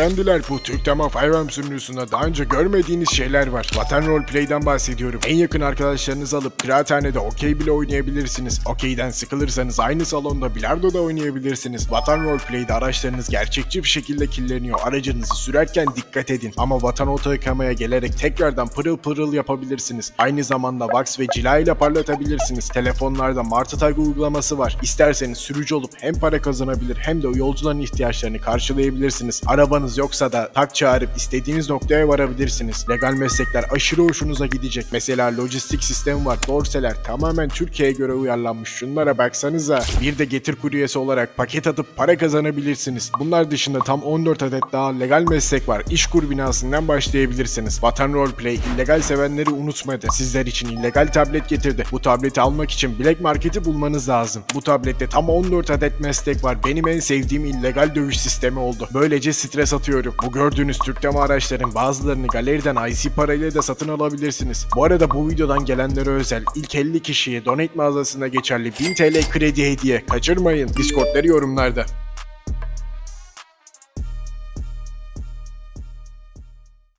Beyefendiler bu Türk Tema Firearm sunucusunda daha önce görmediğiniz şeyler var. Vatan Roleplay'den bahsediyorum. En yakın arkadaşlarınızı alıp kıraathanede okey bile oynayabilirsiniz. Okeyden sıkılırsanız aynı salonda bilardo da oynayabilirsiniz. Vatan Roleplay'de araçlarınız gerçekçi bir şekilde kirleniyor. Aracınızı sürerken dikkat edin. Ama Vatan Oto yıkamaya gelerek tekrardan pırıl pırıl yapabilirsiniz. Aynı zamanda wax ve cila ile parlatabilirsiniz. Telefonlarda Martı Tag uygulaması var. İsterseniz sürücü olup hem para kazanabilir hem de yolcuların ihtiyaçlarını karşılayabilirsiniz. Arabanız yoksa da tak çağırıp istediğiniz noktaya varabilirsiniz. Legal meslekler aşırı hoşunuza gidecek. Mesela lojistik sistemi var. Dorseler tamamen Türkiye'ye göre uyarlanmış. Şunlara baksanıza. Bir de getir kuryesi olarak paket atıp para kazanabilirsiniz. Bunlar dışında tam 14 adet daha legal meslek var. İşkur binasından başlayabilirsiniz. Vatan Roleplay illegal sevenleri unutmadı. Sizler için illegal tablet getirdi. Bu tableti almak için Black Market'i bulmanız lazım. Bu tablette tam 14 adet meslek var. Benim en sevdiğim illegal dövüş sistemi oldu. Böylece stres atıyorum. Bu gördüğünüz Türkleme araçların bazılarını galeriden IC parayla da satın alabilirsiniz. Bu arada bu videodan gelenlere özel ilk 50 kişiye Donate mağazasında geçerli 1000 TL kredi hediye. Kaçırmayın. Discord'ları yorumlarda.